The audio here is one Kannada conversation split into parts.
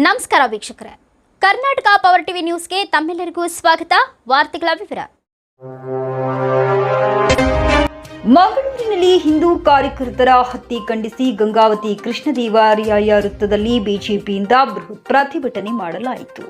ನಮಸ್ಕಾರ ವೀಕ್ಷಕರೇ. ಕರ್ನಾಟಕ ಪವರ್ ಟಿವಿ ನ್ಯೂಸ್ಗೆ ತಮ್ಮೆಲ್ಲರಿಗೂ ಸ್ವಾಗತ. ವಾರ್ತೆಗಳ ವಿವರ. ಮಂಗಳೂರಿನಲ್ಲಿ ಹಿಂದೂ ಕಾರ್ಯಕರ್ತರ ಹತ್ಯೆ ಖಂಡಿಸಿ ಗಂಗಾವತಿ ಕೃಷ್ಣದೇವರಾಯ ವೃತ್ತದಲ್ಲಿ ಬಿಜೆಪಿಯಿಂದ ಬೃಹತ್ ಪ್ರತಿಭಟನೆ ಮಾಡಲಾಯಿತು.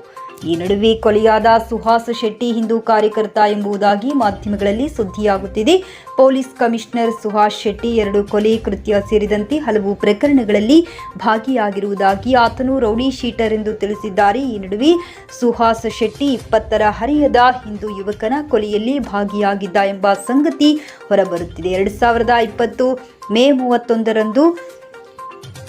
ಈ ನಡುವೆ ಕೊಲೆಯಾದ ಸುಹಾಸ್ ಶೆಟ್ಟಿ ಹಿಂದೂ ಕಾರ್ಯಕರ್ತ ಎಂಬುದಾಗಿ ಮಾಧ್ಯಮಗಳಲ್ಲಿ ಸುದ್ದಿಯಾಗುತ್ತಿದೆ. ಪೊಲೀಸ್ ಕಮಿಷನರ್ ಸುಹಾಸ್ ಶೆಟ್ಟಿ ಎರಡು ಕೊಲೆ ಕೃತ್ಯ ಸೇರಿದಂತೆ ಹಲವು ಪ್ರಕರಣಗಳಲ್ಲಿ ಭಾಗಿಯಾಗಿರುವುದಾಗಿ ಆತನು ರೌಡಿ ಶೀಟರ್ ಎಂದು ತಿಳಿಸಿದ್ದಾರೆ. ಈ ನಡುವೆ ಸುಹಾಸ್ ಶೆಟ್ಟಿ ಇಪ್ಪತ್ತರ ಹರಿಯದ ಹಿಂದೂ ಯುವಕನ ಕೊಲೆಯಲ್ಲಿ ಭಾಗಿಯಾಗಿದ್ದ ಎಂಬ ಸಂಗತಿ ಹೊರಬರುತ್ತಿದೆ. ಎರಡು ಸಾವಿರದ ಇಪ್ಪತ್ತು ಮೇ ಮೂವತ್ತೊಂದರಂದು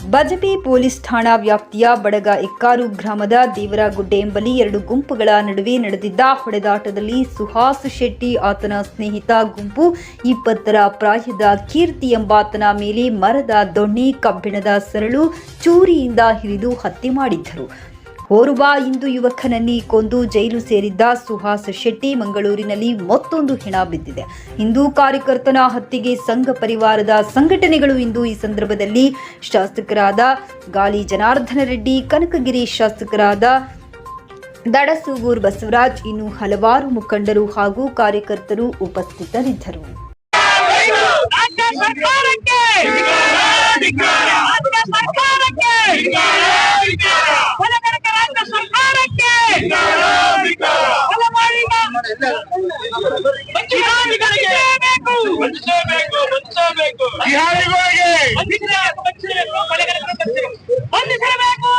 ಬಜಪೆ ಪೊಲೀಸ್ ಠಾಣಾ ವ್ಯಾಪ್ತಿಯ ಬಡಗ ಇಕ್ಕಾರು ಗ್ರಾಮದ ದೇವರಗುಡ್ಡೆ ಎಂಬಲ್ಲಿ ಎರಡು ಗುಂಪುಗಳ ನಡುವೆ ನಡೆದಿದ್ದ ಹೊಡೆದಾಟದಲ್ಲಿ ಸುಹಾಸ್ ಶೆಟ್ಟಿ ಆತನ ಸ್ನೇಹಿತ ಗುಂಪು ಇಪ್ಪತ್ತರ ಪ್ರಾಯದ ಕೀರ್ತಿ ಎಂಬಾತನ ಮೇಲೆ ಮರದ ದೊಣ್ಣೆ ಕಬ್ಬಿಣದ ಸರಳು ಚೂರಿಯಿಂದ ಹಿರಿದು ಹತ್ಯೆ ಮಾಡಿದ್ದರು. ಓರ್ವ ಹಿಂದೂ ಯುವಕನಲ್ಲಿ ಕೊಂದು ಜೈಲು ಸೇರಿದ್ದ ಸುಹಾಸ್ ಶೆಟ್ಟಿ ಮಂಗಳೂರಿನಲ್ಲಿ ಮತ್ತೊಂದು ಹೆಣ ಬಿದ್ದಿದೆ. ಹಿಂದೂ ಕಾರ್ಯಕರ್ತನ ಹತ್ಯೆಗೆ ಸಂಘ ಪರಿವಾರದ ಸಂಘಟನೆಗಳು ಇಂದು ಈ ಸಂದರ್ಭದಲ್ಲಿ ಶಾಸಕರಾದ ಗಾಲಿ ಜನಾರ್ದನ ರೆಡ್ಡಿ, ಕನಕಗಿರಿ ಶಾಸಕರಾದ ದಡಸೂಗೂರ್ ಬಸವರಾಜ್, ಇನ್ನು ಹಲವಾರು ಮುಖಂಡರು ಹಾಗೂ ಕಾರ್ಯಕರ್ತರು ಉಪಸ್ಥಿತರಿದ್ದರು ರಾಜ್ಯ ಸರ್ಕಾರಕ್ಕೆ ರಾಜ್ಯ ಸರ್ಕಾರಕ್ಕೆ ಕೊಲೆಗಡಕ ರಾಜ್ಯ ಸರ್ಕಾರಕ್ಕೆ ಕೊಲೆಮಾಡಿದ ಬಿಹಾರಿಗಳಿಗೆ ಬೇಕು ಬಂಧಿಸಬೇಕು ಬಂಧಿಸಬೇಕು ಬಿಹಾರಿಗಳಿಗೆ. ಬಂಧಿಸಬೇಕು ಬಂಧಿಸಬೇಕು ಕೊಲೆಗಡಕರನ್ನು ಬಂಧಿಸಬೇಕು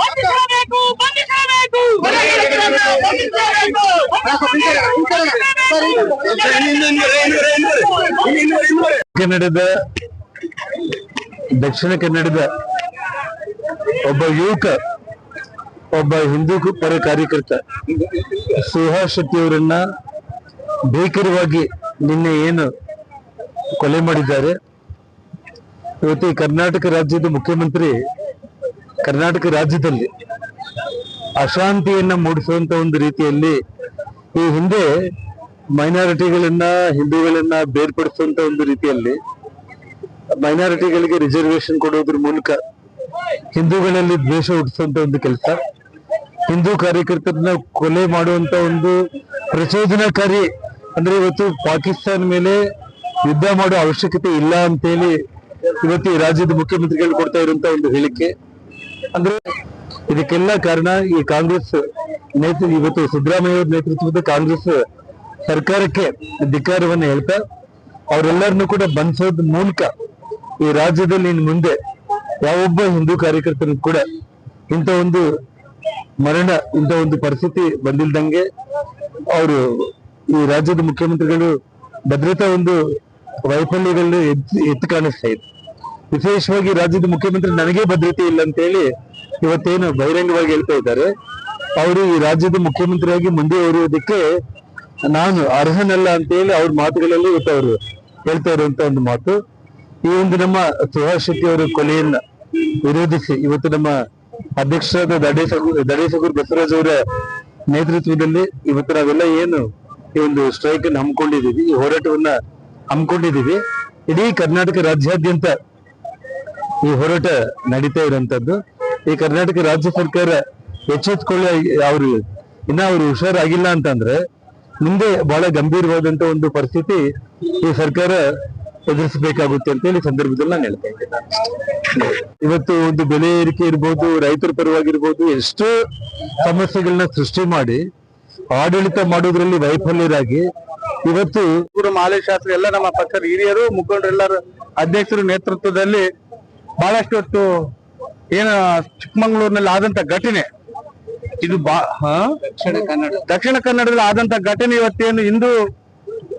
ಬಂಧಿಸಬೇಕು ಬಂಧಿಸಬೇಕು ಬಂಧಿಸಬೇಕು ಬಂಧಿಸಬೇಕು ಕನ್ನಡದ ದಕ್ಷಿಣ ಕನ್ನಡದ ಒಬ್ಬ ಯುವಕ ಒಬ್ಬ ಹಿಂದೂ ಪರ ಕಾರ್ಯಕರ್ತ. ಸುಹಾಸ್ ಶೆಟ್ಟಿ ಅವರನ್ನ ಭೀಕರವಾಗಿ ನಿನ್ನೆ ಏನು ಕೊಲೆ ಮಾಡಿದ್ದಾರೆ. ಇವತ್ತು ಕರ್ನಾಟಕ ರಾಜ್ಯದ ಮುಖ್ಯಮಂತ್ರಿ ಕರ್ನಾಟಕ ರಾಜ್ಯದಲ್ಲಿ ಅಶಾಂತಿಯನ್ನ ಮೂಡಿಸುವಂತ ಒಂದು ರೀತಿಯಲ್ಲಿ ಈ ಹಿಂದೆ ಮೈನಾರಿಟಿಗಳನ್ನ, ಹಿಂದೂಗಳನ್ನ ಬೇರ್ಪಡಿಸುವಂತ ಒಂದು ರೀತಿಯಲ್ಲಿ ಮೈನಾರಿಟಿಗಳಿಗೆ ರಿಸರ್ವೇಶನ್ ಕೊಡೋದ್ರ ಮೂಲಕ ಹಿಂದೂಗಳಲ್ಲಿ ದ್ವೇಷ ಹುಟ್ಟಿಸುವಂತ ಒಂದು ಕೆಲಸ. ಹಿಂದೂ ಕಾರ್ಯಕರ್ತರನ್ನ ಕೊಲೆ ಮಾಡುವಂತ ಒಂದು ಪ್ರಚೋದನಕಾರಿ ಅಂದ್ರೆ ಇವತ್ತು ಪಾಕಿಸ್ತಾನ ಮೇಲೆ ಯುದ್ಧ ಮಾಡೋ ಅವಶ್ಯಕತೆ ಇಲ್ಲ ಅಂತ ಹೇಳಿ ಇವತ್ತು ರಾಜ್ಯದ ಮುಖ್ಯಮಂತ್ರಿಗಳು ಕೊಡ್ತಾ ಇರುವಂತ ಒಂದು ಹೇಳಿಕೆ. ಅಂದ್ರೆ ಇದಕ್ಕೆಲ್ಲ ಕಾರಣ ಈ ಕಾಂಗ್ರೆಸ್ ನೇತೃ, ಇವತ್ತು ಸಿದ್ದರಾಮಯ್ಯ ನೇತೃತ್ವದ ಕಾಂಗ್ರೆಸ್ ಸರ್ಕಾರಕ್ಕೆ ಧಿಕ್ಕಾರವನ್ನು ಹೇಳ್ತಾ, ಅವರೆಲ್ಲರನ್ನು ಕೂಡ ಬಂಧಿಸೋದ್ ಮೂಲಕ ಈ ರಾಜ್ಯದಲ್ಲಿ ಇನ್ ಮುಂದೆ ಯಾವೊಬ್ಬ ಹಿಂದೂ ಕಾರ್ಯಕರ್ತರು ಕೂಡ ಇಂಥ ಒಂದು ಮರಣ ಇಂಥ ಒಂದು ಪರಿಸ್ಥಿತಿ ಬಂದಿಲ್ದಂಗೆ ಅವರು ಈ ರಾಜ್ಯದ ಮುಖ್ಯಮಂತ್ರಿಗಳು ಭದ್ರತಾ ಒಂದು ವೈಫಲ್ಯಗಳನ್ನ ಎದ್ದು ಎತ್ತು ಕಾಣಿಸ್ತಾ ಇತ್ತು ವಿಶೇಷವಾಗಿ ರಾಜ್ಯದ ಮುಖ್ಯಮಂತ್ರಿ ನನಗೆ ಭದ್ರತೆ ಇಲ್ಲ ಅಂತ ಹೇಳಿ ಇವತ್ತೇನು ಬಹಿರಂಗವಾಗಿ ಹೇಳ್ತಾ ಇದ್ದಾರೆ. ಅವರು ಈ ರಾಜ್ಯದ ಮುಖ್ಯಮಂತ್ರಿಯಾಗಿ ಮುಂದೆ ಮುಂದುವರಿಯೋದಕ್ಕೆ ನಾನು ಅರ್ಹನಲ್ಲ ಅಂತ ಹೇಳಿ ಅವ್ರ ಮಾತುಗಳಲ್ಲಿ ಇವತ್ತು ಅವರು ಹೇಳ್ತಾ ಇರುವಂತ ಒಂದು ಮಾತು. ಈ ಒಂದು ನಮ್ಮ ಸುಹಾಸ್ ಶೆಟ್ಟಿ ಅವರ ಕೊಲೆಯನ್ನ ವಿರೋಧಿಸಿ ಇವತ್ತು ನಮ್ಮ ಅಧ್ಯಕ್ಷರಾದ ದಡೇಸಗು ದಡೇಸಗೂರ್ ಬಸವರಾಜ್ ಅವರ ನೇತೃತ್ವದಲ್ಲಿ ಇವತ್ತು ನಾವೆಲ್ಲ ಏನು ಈ ಒಂದು ಸ್ಟ್ರೈಕ್ ಅನ್ನು ಹಮ್ಮಿಕೊಂಡಿದೀವಿ ಈ ಹೋರಾಟವನ್ನ ಹಮ್ಮಿಕೊಂಡಿದೀವಿ ಇಡೀ ಕರ್ನಾಟಕ ರಾಜ್ಯಾದ್ಯಂತ ಈ ಹೋರಾಟ ನಡೀತಾ ಇರುವಂತದ್ದು. ಈ ಕರ್ನಾಟಕ ರಾಜ್ಯ ಸರ್ಕಾರ ಎಚ್ಚೆತ್ಕೊಳ್ಳಿ ಅವರು ಇನ್ನ ಅವರು ಹುಷಾರಾಗಿಲ್ಲ ಅಂತಂದ್ರೆ ಮುಂದೆ ಬಹಳ ಗಂಭೀರವಾದಂತ ಒಂದು ಪರಿಸ್ಥಿತಿ ಈ ಸರ್ಕಾರ ಎದುರಿಸಬೇಕಾಗುತ್ತೆ ಅಂತ ಹೇಳಿ ಸಂದರ್ಭದಲ್ಲಿ ನಾನು ಹೇಳ್ತಾ ಇದ್ದೇನೆ. ಇವತ್ತು ಒಂದು ಬೆಲೆ ಏರಿಕೆ ಇರ್ಬೋದು ರೈತರ ಪರವಾಗಿರ್ಬೋದು ಎಷ್ಟೋ ಸಮಸ್ಯೆಗಳನ್ನ ಸೃಷ್ಟಿ ಮಾಡಿ ಆಡಳಿತ ಮಾಡೋದ್ರಲ್ಲಿ ವೈಫಲ್ಯರಾಗಿ ಇವತ್ತು ಇವರು ಮಾಲೆ ಶಾಸ್ತ್ರ ಎಲ್ಲ ನಮ್ಮ ಪಕ್ಷದ ಹಿರಿಯರು ಮುಖಂಡರೆಲ್ಲರ ಅಧ್ಯಕ್ಷರ ನೇತೃತ್ವದಲ್ಲಿ ಬಹಳಷ್ಟು ಹೊತ್ತು ಏನ ಚಿಕ್ಕಮಂಗ್ಳೂರಿನಲ್ಲಿ ಆದಂತ ಘಟನೆ. ಇದು ಬಾ ಕನ್ನಡ. ದಕ್ಷಿಣ ಕನ್ನಡದಲ್ಲಿ ಆದಂತ ಘಟನೆ ಇವತ್ತೇನು ಇಂದು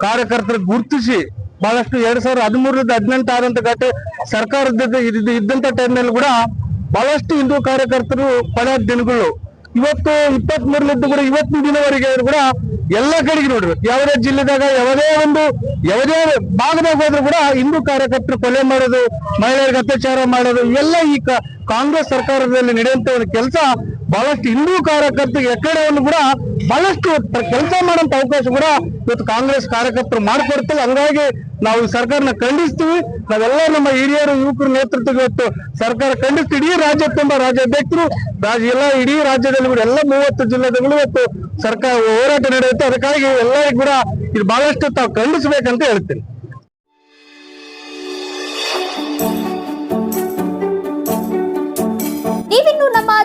ಕಾರ್ಯಕರ್ತರು ಗುರುತಿಸಿ ಬಹಳಷ್ಟು ಎರಡ್ ಸಾವಿರದ ಹದಿಮೂರರಿಂದ ಹದಿನೆಂಟು ಆದಂತ ಘಟನೆ ಸರ್ಕಾರದ ಇದ್- ಇದ್ದಂತ ಟೈಮ್ನಲ್ಲಿ ಕೂಡ ಬಹಳಷ್ಟು ಹಿಂದೂ ಕಾರ್ಯಕರ್ತರು ಪಡೆದ ದಿನಗಳು. ಇವತ್ತು ಇಪ್ಪತ್ತ್ ಮೂರಲಿದ್ದು ಕೂಡ ಇವತ್ತಿನ ದಿನವರೆಗೆ ಕೂಡ ಎಲ್ಲ ಕಡೆಗೆ ನೋಡ್ರಿ ಯಾವುದೇ ಜಿಲ್ಲೆದಾಗ ಯಾವುದೇ ಒಂದು ಯಾವುದೇ ಭಾಗದಾಗ ಹೋದ್ರು ಕೂಡ ಹಿಂದೂ ಕಾರ್ಯಕರ್ತರು ಕೊಲೆ ಮಾಡೋದು, ಮಹಿಳೆಯರಿಗೆ ಅತ್ಯಾಚಾರ ಮಾಡೋದು ಎಲ್ಲ ಈ ಕಾಂಗ್ರೆಸ್ ಸರ್ಕಾರದಲ್ಲಿ ನಡೆಯುವಂತ ಒಂದು ಕೆಲಸ ಬಹಳಷ್ಟು ಹಿಂದೂ ಕಾರ್ಯಕರ್ತರಿಗೆ ಎಕ್ಕಡೆಯನ್ನು ಕೂಡ ಬಹಳಷ್ಟು ಕೆಲಸ ಮಾಡುವಂತ ಅವಕಾಶ ಕೂಡ ಇವತ್ತು ಕಾಂಗ್ರೆಸ್ ಕಾರ್ಯಕರ್ತರು ಮಾಡಿಕೊಡ್ತಾರೆ ಹಂಗಾಗಿ ನಾವು ಸರ್ಕಾರನ ಖಂಡಿಸ್ತೀವಿ. ನಾವೆಲ್ಲ ನಮ್ಮ ಹಿರಿಯರು, ಯುವಕರ ನೇತೃತ್ವ ಇವತ್ತು ಸರ್ಕಾರ ಖಂಡಿಸ್ತೀವಿ. ಇಡೀ ರಾಜ್ಯ ತುಂಬ ರಾಜ್ಯಾಧ್ಯಕ್ಷರು, ರಾಜ್ಯ ಎಲ್ಲ ಇಡೀ ರಾಜ್ಯದಲ್ಲಿ ಕೂಡ ಎಲ್ಲ ಮೂವತ್ತು ಜಿಲ್ಲೆಗಳು ಇವತ್ತು ಸರ್ಕಾರ ಹೋರಾಟ ನಡೆಯುತ್ತೆ. ಅದಕ್ಕಾಗಿ ಎಲ್ಲರಿಗೂ ಕೂಡ ಇದು ಬಹಳಷ್ಟು ತಾವು ಖಂಡಿಸಬೇಕಂತ ಹೇಳ್ತೀನಿ.